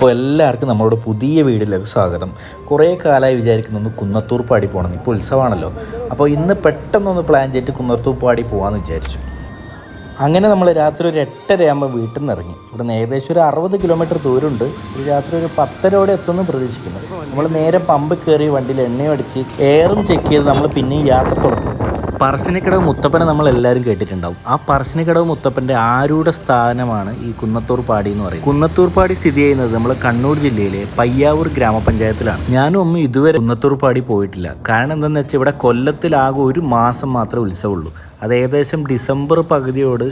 അപ്പോൾ എല്ലാവർക്കും നമ്മളോട് പുതിയ വീഡിയോയിലേക്ക് സ്വാഗതം. കുറേ കാലമായി വിചാരിക്കുന്നു കുന്നത്തൂർ പാടി പോകണം. ഇപ്പോൾ ഉത്സവമാണല്ലോ. അപ്പോൾ ഇന്ന് പെട്ടെന്നൊന്ന് പ്ലാൻ ചെയ്തിട്ട് കുന്നത്തൂർ പാടി പോകാമെന്ന് വിചാരിച്ചു. അങ്ങനെ നമ്മൾ രാത്രി ഒരു എട്ടരയാകുമ്പോൾ വീട്ടിൽ നിന്ന് ഇറങ്ങി. ഇവിടെ നിന്ന് ഏകദേശം ഒരു അറുപത് കിലോമീറ്റർ ദൂരമുണ്ട്. ഒരു രാത്രി ഒരു പത്തരയോടെ എത്തുമെന്ന് പ്രതീക്ഷിക്കുന്നു. നമ്മൾ നേരെ പമ്പ് കയറി വണ്ടിയിൽ എണ്ണയും അടിച്ച് എയറും ചെക്ക് ചെയ്ത് നമ്മൾ പിന്നെയും യാത്ര തുടങ്ങും. പറശ്ശിനിക്കടവ് മുത്തപ്പനെ നമ്മൾ എല്ലാവരും കേട്ടിട്ടുണ്ടാവും. ആ പറശ്ശിനിക്കടവ് മുത്തപ്പന്റെ ആരുടെ സ്ഥാനമാണ് ഈ കുന്നത്തൂർ പാടി എന്ന് പറയുന്നത്. കുന്നത്തൂർ പാടി സ്ഥിതി ചെയ്യുന്നത് നമ്മൾ കണ്ണൂർ ജില്ലയിലെ പയ്യാവൂർ ഗ്രാമപഞ്ചായത്തിലാണ്. ഞാനും ഒന്നും ഇതുവരെ കുന്നത്തൂർ പാടി പോയിട്ടില്ല. കാരണം എന്താണെന്ന് വെച്ചാൽ ഇവിടെ കൊല്ലത്തിലാകെ ഒരു മാസം മാത്രമേ ഉത്സവമുള്ളൂ. അത് ഏകദേശം ഡിസംബർ പകുതിയോട്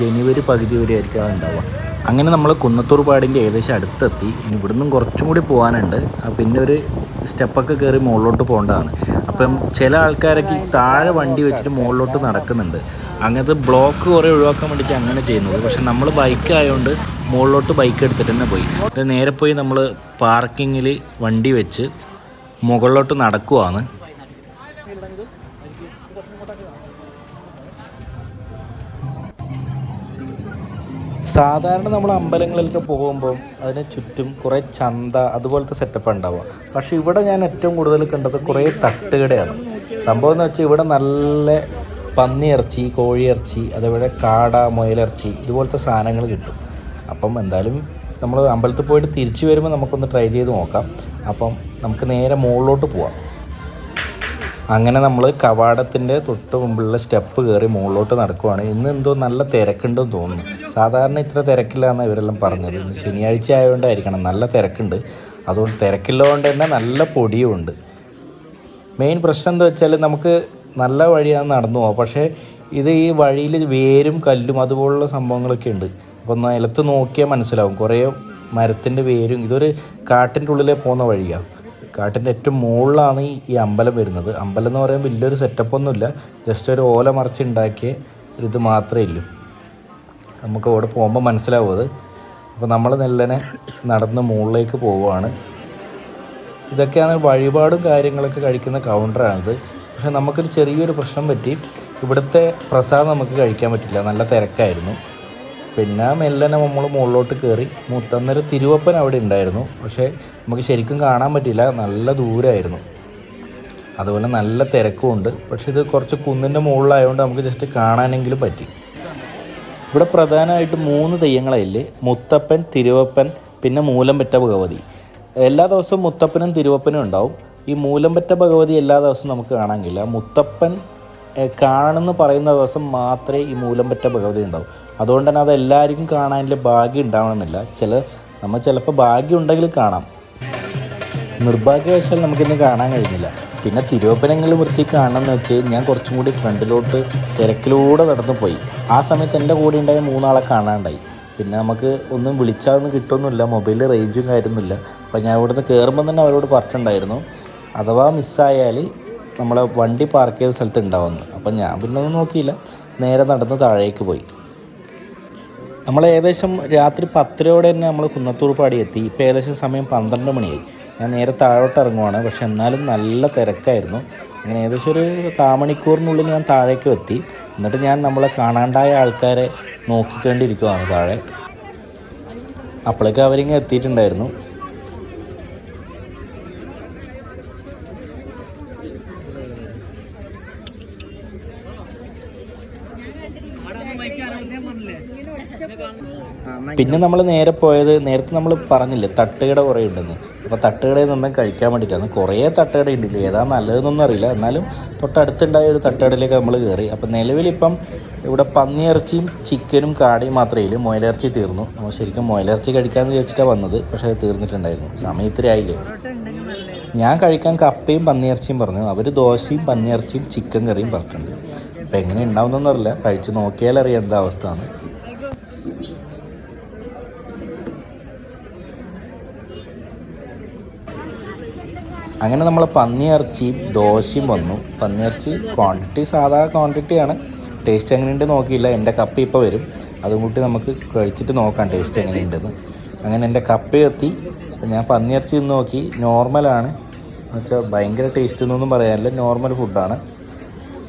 ജനുവരി പകുതി വരെ ആയിരിക്കും ഉണ്ടാവുക. അങ്ങനെ നമ്മൾ കുന്നത്തൂർ പാടിന്റെ ഏകദേശം അടുത്തെത്തി. ഇനി ഇവിടുന്ന് കുറച്ചും കൂടി പോകാനുണ്ട് പിന്നെ ഒരു സ്റ്റെപ്പൊക്കെ കയറി മുകളിലോട്ട് പോകേണ്ടതാണ്. അപ്പം ചില ആൾക്കാരൊക്കെ താഴെ വണ്ടി വെച്ചിട്ട് മുകളിലോട്ട് നടക്കുന്നുണ്ട്. അങ്ങനത്തെ ബ്ലോക്ക് കുറേ ഒഴിവാക്കാൻ വേണ്ടിയിട്ട് അങ്ങനെ ചെയ്യുന്നത്. പക്ഷെ നമ്മൾ ബൈക്ക് ആയതുകൊണ്ട് മുകളിലോട്ട് ബൈക്ക് എടുത്തിട്ട് തന്നെ പോയി. നേരെ പോയി നമ്മൾ പാർക്കിങ്ങിൽ വണ്ടി വെച്ച് മുകളിലോട്ട് നടക്കുവാണ്. സാധാരണ നമ്മൾ അമ്പലങ്ങളിലൊക്കെ പോകുമ്പോൾ അതിന് ചുറ്റും കുറേ ചന്ത അതുപോലത്തെ സെറ്റപ്പ് ഉണ്ടാവുക. പക്ഷേ ഇവിടെ ഞാൻ ഏറ്റവും കൂടുതൽ കണ്ടത് കുറേ തട്ടുകടയാണ്. സംഭവം എന്ന് വെച്ചാൽ ഇവിടെ നല്ല പന്നിയിറച്ചി കോഴിയിറച്ചി അതേപോലെ കാട മുയലിറച്ചി ഇതുപോലത്തെ സാധനങ്ങൾ കിട്ടും. അപ്പം എന്തായാലും നമ്മൾ അമ്പലത്തിൽ പോയിട്ട് തിരിച്ചു വരുമ്പോൾ നമുക്കൊന്ന് ട്രൈ ചെയ്ത് നോക്കാം. അപ്പം നമുക്ക് നേരെ മുകളിലോട്ട് പോവാം. അങ്ങനെ നമ്മൾ കവാടത്തിന്റെ തൊട്ട് മുമ്പുള്ള സ്റ്റെപ്പ് കയറി മുകളിലോട്ട് നടക്കുവാണ്. ഇന്ന് എന്തോ നല്ല തിരക്കുണ്ടെന്ന് തോന്നുന്നു. സാധാരണ ഇത്ര തിരക്കില്ല എന്നാണ് ഇവരെല്ലാം പറഞ്ഞത്. ഇന്ന് ശനിയാഴ്ച ആയതുകൊണ്ടായിരിക്കണം നല്ല തിരക്കുണ്ട്. അതുകൊണ്ട് തിരക്കില്ലാതുകൊണ്ട് തന്നെ നല്ല പൊടിയുമുണ്ട്. മെയിൻ പ്രശ്നം എന്താ വെച്ചാൽ നമുക്ക് നല്ല വഴിയാണ് നടന്നു പോകാം പക്ഷേ ഇത് ഈ വഴിയിൽ വേരും കല്ലും അതുപോലുള്ള സംഭവങ്ങളൊക്കെ ഉണ്ട്. അപ്പോൾ നിലത്ത് നോക്കിയാൽ മനസ്സിലാവും. കുറേ മരത്തിന്റെ വേരും ഇതൊരു കാട്ടിന്റെ ഉള്ളിലേ പോകുന്ന വഴിയാണ് കാട്ടിന്റെ ഏറ്റവും മുകളിലാണ് ഈ അമ്പലം വരുന്നത്. അമ്പലം എന്ന് പറയുമ്പോൾ വലിയൊരു സെറ്റപ്പ് ഒന്നുമില്ല. ജസ്റ്റ് ഒരു ഓല മറിച്ചുണ്ടാക്കിയ ഒരിത് മാത്രമേ ഉള്ളൂ. നമുക്ക് അവിടെ പോകുമ്പോൾ മനസ്സിലാവും അത്. അപ്പോൾ നമ്മൾ നെല്ലനെ നടന്ന് മുകളിലേക്ക് പോവുകയാണ്. ഇതൊക്കെയാണ് വഴിപാടും കാര്യങ്ങളൊക്കെ കഴിക്കുന്ന കൗണ്ടറാണിത് പക്ഷേ നമുക്കൊരു ചെറിയൊരു പ്രശ്നം പറ്റി. ഇവിടുത്തെ പ്രസാദം നമുക്ക് കഴിക്കാൻ പറ്റില്ല. നല്ല തിരക്കായിരുന്നു. പിന്നെ മെല്ലനെ നമ്മൾ മുകളിലോട്ട് കയറി മുത്തന്നൊരു തിരുവപ്പൻ അവിടെ ഉണ്ടായിരുന്നു. പക്ഷേ നമുക്ക് ശരിക്കും കാണാൻ പറ്റില്ല നല്ല ദൂരമായിരുന്നു അതുപോലെ നല്ല തിരക്കുമുണ്ട് പക്ഷേ ഇത് കുറച്ച് കുന്നിന്റെ മുകളിലായതുകൊണ്ട് നമുക്ക് ജസ്റ്റ് കാണാനെങ്കിലും പറ്റി. ഇവിടെ പ്രധാനമായിട്ട് മൂന്ന് തെയ്യങ്ങളായില്ലേ? മുത്തപ്പൻ തിരുവപ്പൻ പിന്നെ മൂലംപെറ്റ ഭഗവതി. എല്ലാ ദിവസവും മുത്തപ്പനും തിരുവപ്പനും ഉണ്ടാവും. ഈ മൂലംപെറ്റ ഭഗവതി എല്ലാ ദിവസവും നമുക്ക് കാണാൻ കഴിയില്ല. മുത്തപ്പൻ കാണണമെന്ന് പറയുന്ന ദിവസം മാത്രമേ ഈ മൂലംപെറ്റ ഭഗവതി ഉണ്ടാവും. അതുകൊണ്ട് തന്നെ അത് എല്ലാവർക്കും കാണാനുള്ള ഭാഗ്യം ഉണ്ടാവണമെന്നില്ല. ചില നമ്മൾ ചിലപ്പോൾ ഭാഗ്യം ഉണ്ടെങ്കിൽ കാണാം. നിർഭാഗ്യവശാൽ നമുക്കിന്ന് കാണാൻ കഴിഞ്ഞില്ല. പിന്നെ തിരുവപ്പനങ്ങൾ വൃത്തി കാണണമെന്ന് വെച്ച് ഞാൻ കുറച്ചും കൂടി ഫ്രണ്ടിലോട്ട് തിരക്കിലൂടെ നടന്നു പോയി. ആ സമയത്ത് എന്റെ കൂടെ ഉണ്ടായ മൂന്നാളെ കാണാണ്ടായി. പിന്നെ നമുക്ക് ഒന്നും വിളിച്ചാലൊന്നും കിട്ടുമൊന്നുമില്ല. മൊബൈലിൽ റേഞ്ചും കാര്യമൊന്നുമില്ല. അപ്പം ഞാൻ ഇവിടുന്ന് കയറുമ്പോൾ തന്നെ അവരോട് പറഞ്ഞിട്ടുണ്ടായിരുന്നു. അഥവാ മിസ്സായാൽ നമ്മളെ വണ്ടി പാർക്ക് ചെയ്ത സ്ഥലത്ത് ഉണ്ടാവുന്നു. അപ്പം ഞാൻ പിന്നെ ഒന്നും നോക്കിയില്ല. നേരെ നടന്ന് താഴേക്ക് പോയി. നമ്മൾ ഏകദേശം രാത്രി പത്തരയോടെ തന്നെ നമ്മൾ കുന്നത്തൂർ പാടി എത്തി. ഇപ്പോൾ ഏകദേശം സമയം പന്ത്രണ്ട് മണിയായി. ഞാൻ നേരെ താഴോട്ട് ഇറങ്ങുവാണ്. പക്ഷെ എന്നാലും നല്ല തിരക്കായിരുന്നു. അങ്ങനെ ഏകദേശം ഒരു കാമണിക്കൂറിനുള്ളിൽ ഞാൻ താഴേക്ക് എത്തി. എന്നിട്ട് ഞാൻ നമ്മളെ കാണാണ്ടായ ആൾക്കാരെ നോക്കിക്കൊണ്ടിരിക്കുവാണ് താഴെ. അപ്പോഴേക്ക് അവരിങ്ങനെ എത്തിയിട്ടുണ്ടായിരുന്നു. പിന്നെ നമ്മൾ നേരെ പോയത് നേരത്തെ നമ്മൾ പറഞ്ഞില്ലേ തട്ടുകട കുറേ ഉണ്ടെന്ന്. അപ്പോൾ തട്ടുകടയിൽ നിന്നും കഴിക്കാൻ വേണ്ടിയിട്ടാണ് കുറേ തട്ടുകട ഉണ്ടല്ലോ? ഏതാ നല്ലതെന്നൊന്നും അറിയില്ല. എന്നാലും തൊട്ടടുത്തുണ്ടായ ഒരു തട്ടുകടയിലേക്ക് നമ്മൾ കയറി. അപ്പോൾ നിലവിലിപ്പം ഇവിടെ പന്നിയിറച്ചിയും ചിക്കനും കാടിയും മാത്രമേ ഇല്ല മുയലിറച്ചി തീർന്നു. നമ്മൾ ശരിക്കും മുയലിറച്ചി കഴിക്കാമെന്ന് വിചാരിച്ചിട്ടാണ് വന്നത്. പക്ഷേ തീർന്നിട്ടുണ്ടായിരുന്നു. സമയം ഇത്തിരി ആയില്ലേ? ഞാൻ കഴിക്കാൻ കപ്പയും പന്നിയിറച്ചിയും പറഞ്ഞു. അവർ ദോശയും പന്നിയിറച്ചിയും ചിക്കൻ കറിയും പറഞ്ഞിട്ടുണ്ട്. അപ്പോൾ എങ്ങനെ ഉണ്ടാവുന്നൊന്നും അറിയില്ല. കഴിച്ച് നോക്കിയാലറിയാം എന്താ അവസ്ഥ അങ്ങനെ നമ്മൾ പന്നിയിറച്ചിയും ദോശയും വന്നു. പന്നിയിറച്ചി ക്വാണ്ടിറ്റി സാധാ ക്വാണ്ടിറ്റിയാണ് ടേസ്റ്റ് എങ്ങനെയുണ്ട് നോക്കിയില്ല. എന്റെ കപ്പ ഇപ്പോൾ വരും. അതും കൂട്ടി നമുക്ക് കഴിച്ചിട്ട് നോക്കാം ടേസ്റ്റ് എങ്ങനെയുണ്ടെന്ന്. അങ്ങനെ എന്റെ കപ്പ എത്തി. ഞാൻ പന്നിയിറച്ചി ഒന്ന് നോക്കി. നോർമലാണ് എന്ന് വെച്ചാൽ ഭയങ്കര ടേസ്റ്റ് എന്നൊന്നും പറയാനില്ല. നോർമൽ ഫുഡാണ്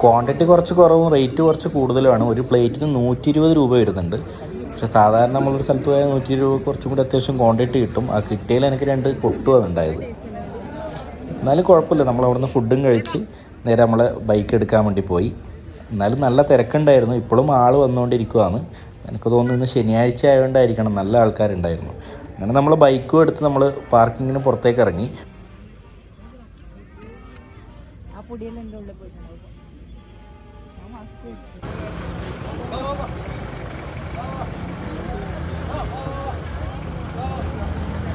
ക്വാണ്ടിറ്റി കുറച്ച് കുറവും റേറ്റ് കുറച്ച് കൂടുതലുമാണ്. ഒരു പ്ലേറ്റിന് നൂറ്റി ഇരുപത് രൂപ വരുന്നുണ്ട്. പക്ഷെ സാധാരണ നമ്മളൊരു സ്ഥലത്ത് പോയാൽ നൂറ്റി ഇരുപത് കുറച്ചും കൂടി അത്യാവശ്യം ക്വാണ്ടിറ്റി കിട്ടും. ആ കിട്ടിയതിൽ എനിക്ക് രണ്ട് കൊട്ടുവാണ് ഉണ്ടായത്. എന്നാലും കുഴപ്പമില്ല. നമ്മൾ അവിടുന്ന് ഫുഡും കഴിച്ച് നേരെ നമ്മൾ ബൈക്ക് എടുക്കാൻ വേണ്ടി പോയി. എന്നാലും നല്ല തിരക്കുണ്ടായിരുന്നു. ഇപ്പോഴും ആൾ വന്നുകൊണ്ടിരിക്കുവാണ്. എനിക്ക് തോന്നുന്നു ശനിയാഴ്ച ആയതുകൊണ്ടായിരിക്കണം നല്ല ആൾക്കാരുണ്ടായിരുന്നു. അങ്ങനെ നമ്മൾ ബൈക്കും എടുത്ത് നമ്മൾ പാർക്കിങ്ങിന് പുറത്തേക്ക് ഇറങ്ങി. ആ പൊടിയെല്ലാം എന്റെ ഉള്ളിൽ പോയിട്ടുണ്ടാവും ഞാൻ മാസ്ക് വെച്ചു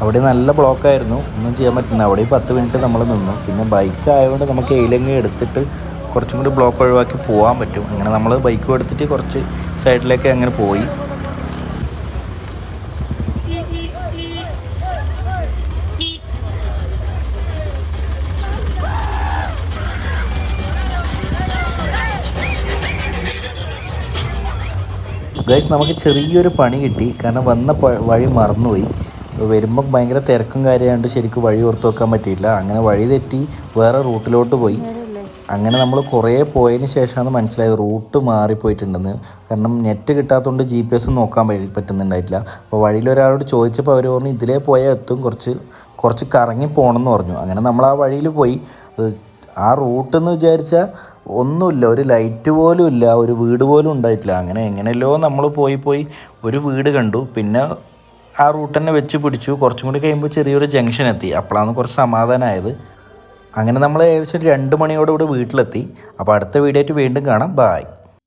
അവിടെ നല്ല ബ്ലോക്കായിരുന്നു ഒന്നും ചെയ്യാൻ പറ്റില്ല. അവിടെ പത്ത് മിനിറ്റ് നമ്മൾ നിന്നു. പിന്നെ ബൈക്ക് ആയതുകൊണ്ട് നമുക്ക് എയിലങ്ങ് എടുത്തിട്ട് കുറച്ചും കൂടി ബ്ലോക്ക് ഒഴിവാക്കി പോകാൻ പറ്റും. അങ്ങനെ നമ്മൾ ബൈക്കും എടുത്തിട്ട് കുറച്ച് സൈഡിലേക്ക് അങ്ങനെ പോയി. ഗൈസ് നമുക്ക് ചെറിയൊരു പണി കിട്ടി. കാരണം വന്ന വഴി മറന്നുപോയി. വരുമ്പം ഭയങ്കര തിരക്കും കാര്യമായിട്ട് ശരിക്കും വഴി ഓർത്ത് വെക്കാൻ പറ്റിയില്ല. അങ്ങനെ വഴി തെറ്റി വേറെ റൂട്ടിലോട്ട് പോയി. അങ്ങനെ നമ്മൾ കുറേ പോയതിന് ശേഷമാണ് മനസ്സിലായത് റൂട്ട് മാറിപ്പോയിട്ടുണ്ടെന്ന്. കാരണം നെറ്റ് കിട്ടാത്തതുകൊണ്ട് ജി പി എസ് നോക്കാൻ പറ്റി പറ്റുന്നുണ്ടായിട്ടില്ല. അപ്പോൾ വഴിയിൽ ഒരാളോട് ചോദിച്ചപ്പോൾ അവർ പറഞ്ഞു ഇതിലേ പോയാൽ എത്തും. കുറച്ച് കുറച്ച് കറങ്ങി പോകണമെന്ന് പറഞ്ഞു. അങ്ങനെ നമ്മൾ ആ വഴിയിൽ പോയി. ആ ആ റൂട്ടെന്ന് വിചാരിച്ചാൽ ഒന്നുമില്ല ഒരു ലൈറ്റ് പോലും ഇല്ല ഒരു വീട് പോലും ഉണ്ടായിട്ടില്ല. അങ്ങനെ എങ്ങനെയല്ലോ നമ്മൾ പോയി പോയി ഒരു വീട് കണ്ടു. പിന്നെ ആ റൂട്ട് തന്നെ വെച്ച് പിടിച്ചു. കുറച്ചും കൂടി കഴിയുമ്പോൾ ചെറിയൊരു ജംഗ്ഷൻ എത്തി. അപ്പോഴാണ് കുറച്ച് സമാധാനമായത് അങ്ങനെ നമ്മൾ ഏകദേശം രണ്ട് മണിയോടുകൂടി വീട്ടിലെത്തി. അപ്പോൾ അടുത്ത വീഡിയോ ആയിട്ട് വീണ്ടും കാണാം. ബായ്